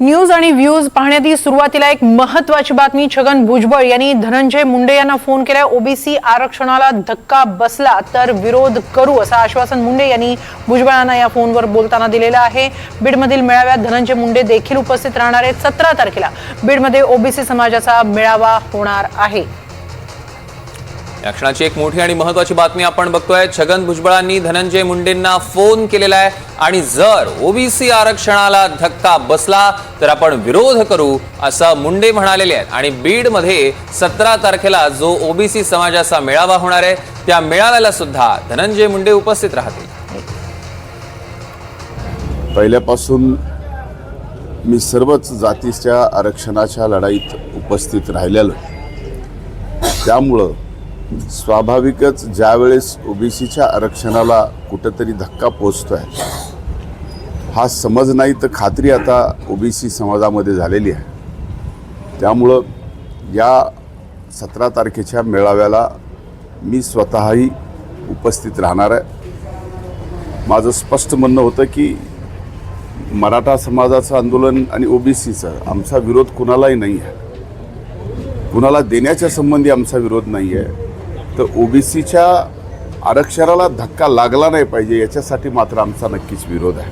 News आणि views पाहण्याआधी सुरुवातीला एक महत्वाची बातमी. छगन भुजबळ यांनी धनंजय मुंडे यांना फोन केलाय ओबीसी आरक्षणाला धक्का बसला तर विरोध करू असं आश्वासन मुंडे यांनी भुजबळांना या फोनवर बोलताना दिलेलं आहे. बीडमधील मेळाव्यात धनंजय मुंडे देखील उपस्थित राहणार आहेत. सतरा तारखेला बीडमध्ये ओबीसी समाजाचा मेळावा होणार आहे. या क्षणाची एक मोठी आणि महत्वाची बातमी आपण बघतोय. छगन भुजबळांनी धनंजय मुंडेंना फोन केलेला आहे आणि जर ओबीसी आरक्षणाला धक्का बसला तर आपण विरोध करू असं मुंडे म्हणालेले आहेत. आणि बीडमध्ये सतरा तारखेला जो ओबीसी समाजाचा मेळावा होणार आहे त्या मेळाव्याला सुद्धा धनंजय मुंडे उपस्थित राहतील. पहिल्यापासून मी सर्वच जातीच्या आरक्षणाच्या लढाईत उपस्थित राहिलेलो त्यामुळं स्वाभाविकच ज्यावेळेस ओबीसीच्या आरक्षणाला कुठंतरी धक्का पोचतोय हा समज नाही तर खात्री आता ओबीसी समाजामध्ये झालेली आहे. त्यामुळं या सतरा तारखेच्या मेळाव्याला मी स्वतःही उपस्थित राहणार आहे. माझं स्पष्ट म्हणणं होतं की मराठा समाजाचं आंदोलन आणि ओबीसीचं आमचा विरोध कुणालाही नाही आहे. कुणाला देण्याच्या संबंधी आमचा विरोध नाही आहे. तर ओबीसीच्या आरक्षणाला धक्का लागला नाही पाहिजे याच्यासाठी मात्र आमचा नक्कीच विरोध आहे.